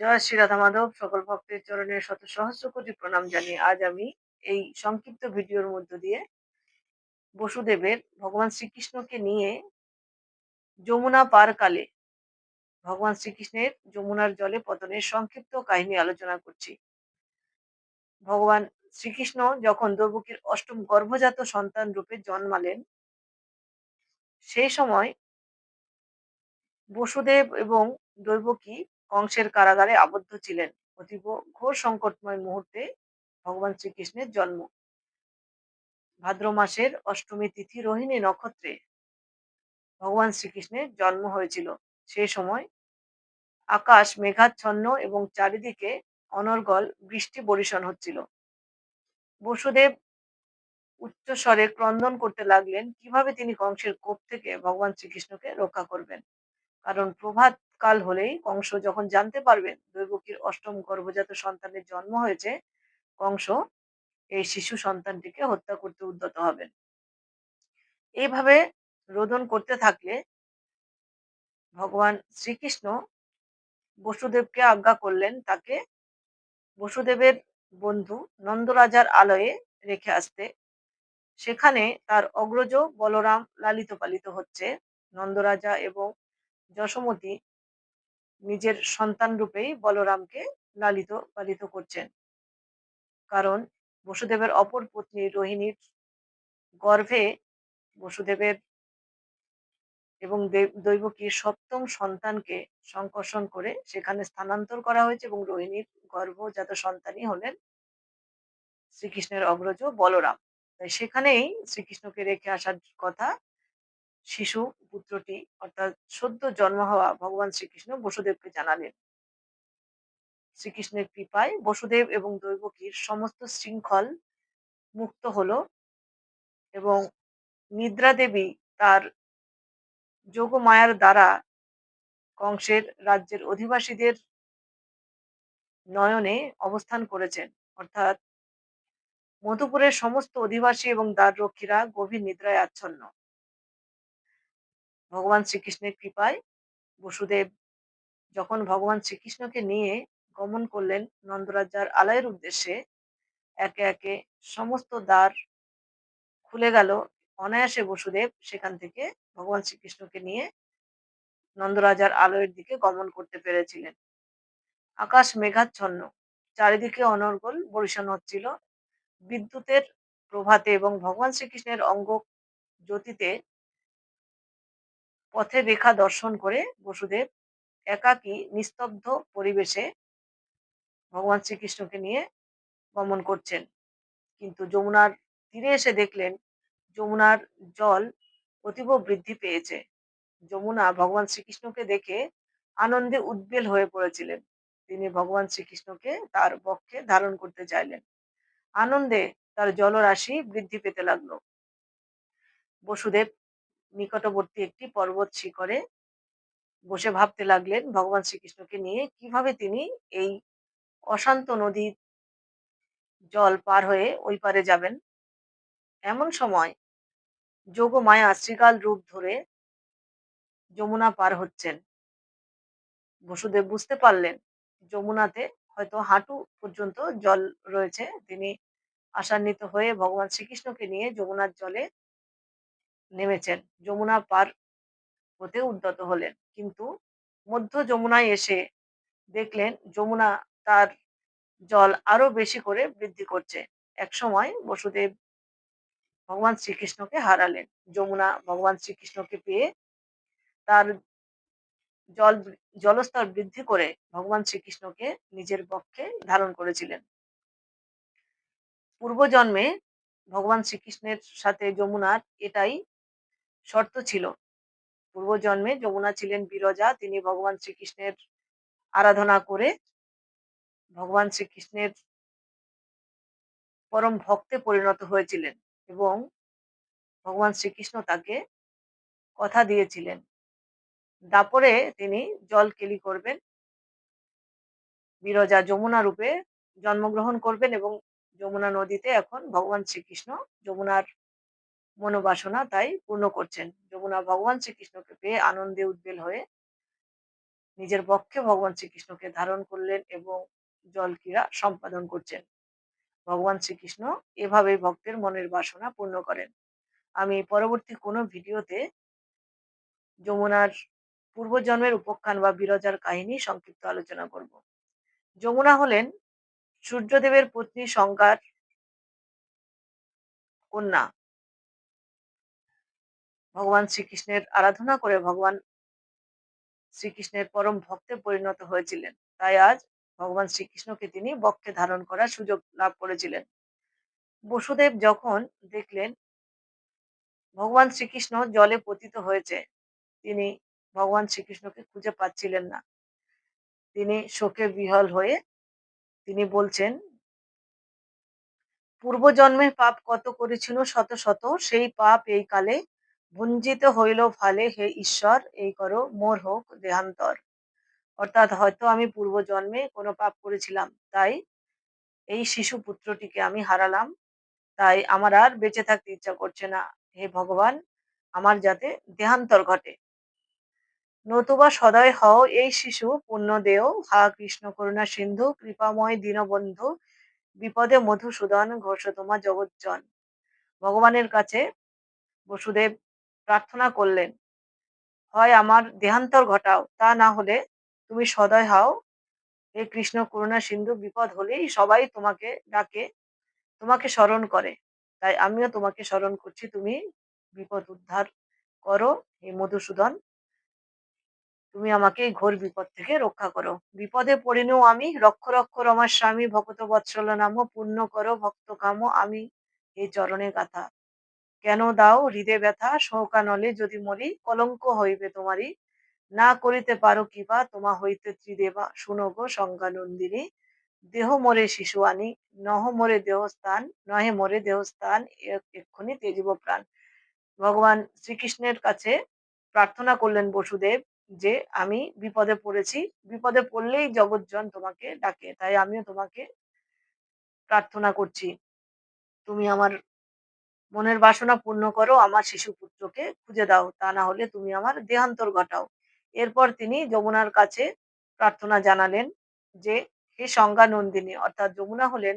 জয় শ্রী রাধা মাধব, সকল ভক্তের চরণে শত সহস্র কোটি প্রণাম জানিয়ে আজ আমি এই সংক্ষিপ্ত ভিডিওর মধ্য দিয়ে বসুদেবের ভগবান শ্রীকৃষ্ণকে নিয়ে যমুনা পার কালে, ভগবান শ্রীকৃষ্ণের যমুনার জলে পতনের সংক্ষিপ্ত কাহিনী আলোচনা করছি। ভগবান শ্রীকৃষ্ণ যখন দৈবকীর অষ্টম গর্ভজাত সন্তান রূপে জন্মালেন, সেই সময় বসুদেব এবং দৈবকী কংসের কারাগারে আবদ্ধ ছিলেন। অতীব ঘোর সংকটময় মুহূর্তে ভগবান শ্রীকৃষ্ণের জন্ম। ভাদ্র মাসের অষ্টমী তিথি রোহিণী নক্ষত্রে ভগবান শ্রীকৃষ্ণের জন্ম হয়েছিল। সেই সময় আকাশ মেঘাচ্ছন্ন এবং চারিদিকে অনর্গল বৃষ্টি বরিশন হচ্ছিল। বসুদেব উচ্চস্বরে ক্রন্দন করতে লাগলেন, কীভাবে তিনি কংসের কোপ থেকে ভগবান শ্রীকৃষ্ণকে রক্ষা করবেন? কারণ প্রভাত কাল হলেই কংস যখন জানতে পারবেন দৈবকীর অষ্টম গর্ভজাত সন্তানের জন্ম হয়েছে, কংস এই শিশু সন্তানটিকে হত্যা করতে উদ্যত হবেন। এইভাবে রোদন করতে থাকলে ভগবান শ্রীকৃষ্ণ বসুদেবকে আজ্ঞা করলেন তাকে বসুদেবের বন্ধু নন্দরাজার আলয়ে রেখে আসতে। সেখানে তার অগ্রজ বলরাম লালিত পালিত হচ্ছে। নন্দরাজা এবং যশোমতী নিজের সন্তান রূপেই বলরামকে লালিত পালিত করছেন। কারণ বসুদেবের অপর পত্নী রোহিণীর গর্ভে বসুদেবের এবং দৈবকীর সপ্তম সন্তানকে সংকর্ষণ করে সেখানে স্থানান্তর করা হয়েছে এবং রোহিণীর গর্ভজাত সন্তানই হলেন শ্রীকৃষ্ণের অগ্রজ বলরাম। তাই সেখানেই শ্রীকৃষ্ণকে রেখে আসার কথা শিশু পুত্রটি অর্থাৎ সদ্য জন্ম হওয়া ভগবান শ্রীকৃষ্ণ বসুদেবকে জানালেন। শ্রীকৃষ্ণের কৃপায় বসুদেব এবং দৈবকীর সমস্ত শৃঙ্খল মুক্ত হলো এবং নিদ্রা দেবী তার যোগমায়ার দ্বারা কংসের রাজ্যের অধিবাসীদের নয়নে অবস্থান করেছেন। অর্থাৎ মধুপুরের সমস্ত অধিবাসী এবং দ্বাররক্ষীরা গভীর নিদ্রায় আচ্ছন্ন। ভগবান শ্রীকৃষ্ণের কৃপায় বসুদেব যখন ভগবান শ্রীকৃষ্ণকে নিয়ে গমন করলেন নন্দরাজার আলয়ের উদ্দেশ্যে, একে একে সমস্ত দ্বার খুলে গেল। অনায়াসে বসুদেব সেখান থেকে ভগবান শ্রীকৃষ্ণকে নিয়ে নন্দরাজার আলয়ের দিকে গমন করতে পেরেছিলেন। আকাশ মেঘাচ্ছন্ন, চারিদিকে অনর্গল বরিশান হচ্ছিল। বিদ্যুতের প্রভাতে এবং ভগবান শ্রীকৃষ্ণের অঙ্গ জ্যোতিতে পথে রেখা দর্শন করে বসুদেব একাকী নিস্তব্ধ পরিবেশে ভগবান শ্রীকৃষ্ণকে নিয়ে গমন করছেন। কিন্তু যমুনার তীরে এসে দেখলেন, যমুনার জল অতীব বৃদ্ধি পেয়েছে। যমুনা ভগবান শ্রীকৃষ্ণকে দেখে আনন্দে উদ্বেল হয়ে পড়েছিলেন। তিনি ভগবান শ্রীকৃষ্ণকে তার বক্ষে ধারণ করতে চাইলেন। আনন্দে তার জলরাশি বৃদ্ধি পেতে লাগল। বসুদেব নিকটবর্তী একটি পর্বত শিখরে বসে ভাবতে লাগলেন ভগবান শ্রীকৃষ্ণকে নিয়ে, কীভাবে তিনি এই অশান্ত নদীর জল পার হয়ে ওই পারে যাবেন? এমন সময় যোগ মায়া শ্রীকাল রূপ ধরে যমুনা পার হচ্ছেন। বসুদেব বুঝতে পারলেন যমুনাতে হয়তো হাঁটু পর্যন্ত জল রয়েছে। তিনি আশান্বিত হয়ে ভগবান শ্রীকৃষ্ণকে নিয়ে যমুনার জলে নেমেছেন। যমুনা পার হতে উদ্যত হলেন। কিন্তু মধ্য যমুনায় এসে দেখলেন যমুনা তার জল আরও বেশি করে বৃদ্ধি করছে। এক সময় বসুদেব ভগবান শ্রীকৃষ্ণকে হারালেন। যমুনা ভগবান শ্রীকৃষ্ণকে পেয়ে তার জল জলস্তর বৃদ্ধি করে ভগবান শ্রীকৃষ্ণকে নিজের পক্ষে ধারণ করেছিলেন। পূর্বজন্মে ভগবান শ্রীকৃষ্ণের সাথে যমুনার এটাই শর্ত ছিল। পূর্বজন্মে যমুনা ছিলেন বিরজা, তিনি ভগবান শ্রীকৃষ্ণের আরাধনা করে ভগবান শ্রীকৃষ্ণের পরম ভক্তে পরিণত হয়েছিলেন এবং ভগবান শ্রীকৃষ্ণ তাকে কথা দিয়েছিলেন। দাপরে তিনি জল কেলি করবেন, বিরজা যমুনা রূপে জন্মগ্রহণ করবেন এবং যমুনা নদীতে এখন ভগবান শ্রীকৃষ্ণ যমুনার মনোবাসনা তাই পূর্ণ করছেন। যমুনা ভগবান শ্রীকৃষ্ণকে পেয়ে আনন্দে উদ্বেল হয়ে নিজের বক্ষে ভগবান শ্রীকৃষ্ণকে ধারণ করলেন এবং জল ক্রীড়া সম্পাদন করছেন। ভগবান শ্রীকৃষ্ণ এভাবেই ভক্তের মনের বাসনা পূর্ণ করেন। আমি পরবর্তী কোনো ভিডিওতে যমুনার পূর্বজন্মের উপখ্যান বা বিরজার কাহিনী সংক্ষিপ্ত আলোচনা করব। যমুনা হলেন সূর্যদেবের পত্নী সংজ্ঞার কন্যা। ভগবান শ্রীকৃষ্ণের আরাধনা করে ভগবান শ্রীকৃষ্ণের পরম ভক্তে পরিণত হয়েছিলেন। তাই আজ ভগবান শ্রীকৃষ্ণকে তিনি বক্ষে ধারণ করার সুযোগ লাভ করেছিলেন। বসুদেব যখন দেখলেন ভগবান শ্রীকৃষ্ণ জলে পতিত হয়েছে, তিনি ভগবান শ্রীকৃষ্ণকে খুঁজে পাচ্ছিলেন না। তিনি শোকে বিহল হয়ে তিনি বলছেন, পূর্বজন্মে পাপ কত করেছিল শত শত, সেই পাপ এই কালে ভঞ্জিত হইল ফালে, হে ঈশ্বর, এই করো, মোর হোক দেহান্তর। অর্থাৎ হয়তো আমি পূর্বজন্মে কোনো পাপ করেছিলাম, তাই এই শিশু পুত্রটিকে আমি হারালাম। তাই আমার আর বেঁচে থাকতে ইচ্ছা করছে না, হে ভগবান, আমার যাতে দেহান্তর ঘটে। নতুবা সদয় হও এই শিশু পুণ্য দেও হা কৃষ্ণ, করুণা সিন্ধু, কৃপাময় দীনবন্ধু, বিপদে মধুসূদন ঘোষতমা জগজ্জন। ভগবানের কাছে বসুদেব প্রার্থনা করলেন, হয় আমার দেহান্তর ঘটাও, তা না হলে তুমি সদয় হও। হে কৃষ্ণ করুণা সিন্ধু, বিপদ হলেই সবাই তোমাকে ডাকে, তোমাকে স্মরণ করে। তাই আমিও তোমাকে স্মরণ করছি, তুমি বিপদ উদ্ধার করো, হে মধুসূদন। তুমি আমাকে এই ঘোর বিপদ থেকে রক্ষা করো। বিপদে পড়িনু আমি রক্ষ রক্ষ রমার স্বামী, ভকত বৎসল নাম পূর্ণ করো, ভক্ত কাম আমি এই চরণে গাথা। কেন দাও? হৃদে ব্যথা, শোকানলে যদি মরি, কলঙ্ক হইবে তোমারই। না করিতে পারো কিবা, তোমা হইতে ত্রিদেবা। শুনো গো সংজ্ঞানন্দিনী, দেহ মরে শিশু আনি নহ মরে দেহস্থান, নহে মরে দেহস্থান এক্ষুনি তেজিব প্রাণ। ভগবান শ্রীকৃষ্ণের কাছে প্রার্থনা করলেন বসুদেব যে, আমি বিপদে পড়েছি। বিপদে পড়লেই জগৎজন তোমাকে ডাকে, তাই আমিও তোমাকে প্রার্থনা করছি। তুমি আমার মনের বাসনা পূর্ণ করো, আমার শিশু পুত্রকে খুঁজে দাও, তা না হলে তুমি আমার দেহান্তর ঘটাও। এরপর তিনি যমুনার কাছে প্রার্থনা জানালেন যে, হে সংজ্ঞা নন্দিনী, অর্থাৎ যমুনা হলেন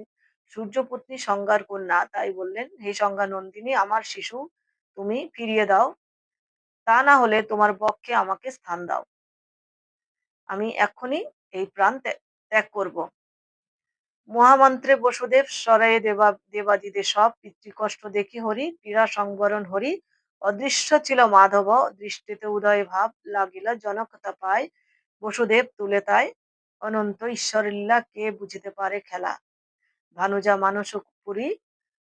সূর্যপত্নী সংজ্ঞার কন্যা, তাই বললেন, হে সংজ্ঞা নন্দিনী, আমার শিশু তুমি ফিরিয়ে দাও, তা না হলে তোমার পক্ষে আমাকে স্থান দাও। আমি এক্ষুনি এই প্রাণ ত্যাগ করব। মহামন্ত্রে বসুদেব সরায়ে দেবা, দেবাদিদে সব, পিতৃকষ্ট দেখি হরি, পীড়া সংবরণ হরি। অদৃশ্য ছিল মাধব, দৃষ্টিতে উদয় ভাব লাগিল জনকতা পায় বসুদেব তুলে তাই, অনন্ত ঈশ্বরলীলা কে বুঝিতে পারে খেলা? ভানুজা মানস পুরী,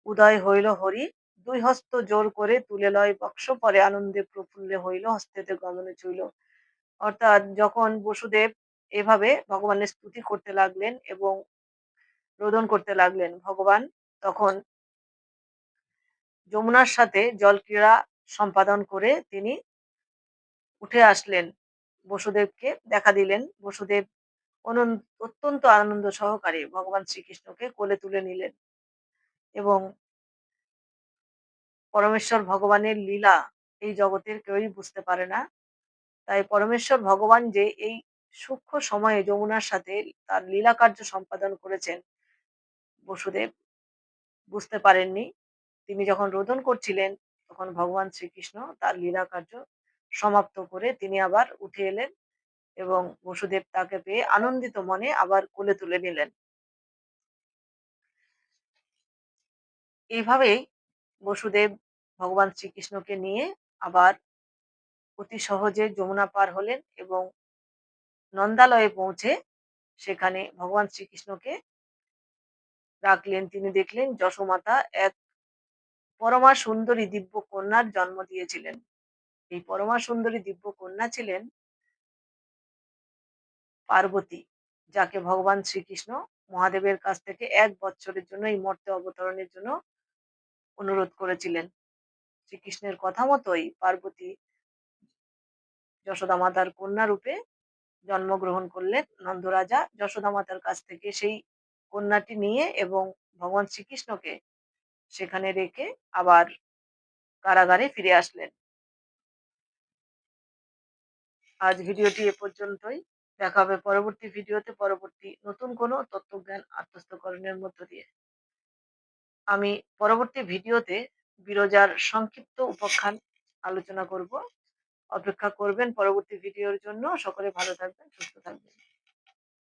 উদয় হইল হরি, দুই হস্ত জোর করে তুলে লয় বক্স পরে আনন্দে প্রফুল্লে হইল, হস্তেতে গমনে চইল। অর্থাৎ যখন বসুদেব এভাবে ভগবানের স্তুতি করতে লাগলেন এবং রোদন করতে লাগলেন ভগবান, তখন যমুনার সাথে জল ক্রীড়া সম্পাদন করে তিনি উঠে আসলেন। বসুদেবকে দেখা দিলেন। বসুদেব অত্যন্ত আনন্দ সহকারে ভগবান শ্রীকৃষ্ণকে কোলে তুলে নিলেন এবং পরমেশ্বর ভগবানের লীলা এই জগতের কেউই বুঝতে পারে না। তাই পরমেশ্বর ভগবান যে এই সূক্ষ্ম সময়ে যমুনার সাথে তার লীলা কার্য সম্পাদন করেছেন বসুদেব বুঝতে পারেননি। তিনি যখন রোদন করছিলেন, তখন ভগবান শ্রীকৃষ্ণ তার লীলা কার্য সমাপ্ত করে তিনি আবার উঠে এলেন এবং বসুদেব তাকে পেয়ে আনন্দিত মনে আবার কোলে তুলে নিলেন। এইভাবেই বসুদেব ভগবান শ্রীকৃষ্ণকে নিয়ে আবার অতি সহজে যমুনা পার হলেন এবং নন্দালয়ে পৌঁছে সেখানে ভগবান শ্রীকৃষ্ণকে রাখলেন। তিনি দেখলেন যশোমাতা এক পরমা সুন্দরী দিব্য কন্যার জন্ম দিয়েছিলেন। এই পরমা সুন্দরী দিব্য কন্যা ছিলেন পার্বতী, যাকে ভগবান শ্রীকৃষ্ণ মহাদেবের কাছ থেকে এক বছরের জন্য এই মর্তে অবতরণের জন্য অনুরোধ করেছিলেন। শ্রীকৃষ্ণের কথা মতোই পার্বতী যশোদা মাতার কন্যা রূপে জন্মগ্রহণ করলেন। নন্দরাজা যশোদা মাতার কাছ থেকে সেই কন্যাটি নিয়ে এবং ভগবান শ্রীকৃষ্ণকে সেখানে রেখে আবার কারাগারে ফিরে আসলেন। আজ ভিডিওটি এ পর্যন্তই। দেখা হবে পরবর্তী ভিডিওতে পরবর্তী নতুন কোনো তত্ত্বজ্ঞান আত্মস্থকরণের মধ্য দিয়ে। আমি পরবর্তী ভিডিওতে বিরজার সংক্ষিপ্ত উপাখ্যান আলোচনা করব। অপেক্ষা করবেন পরবর্তী ভিডিওর জন্য। সকলে ভালো থাকবেন, সুস্থ থাকবেন।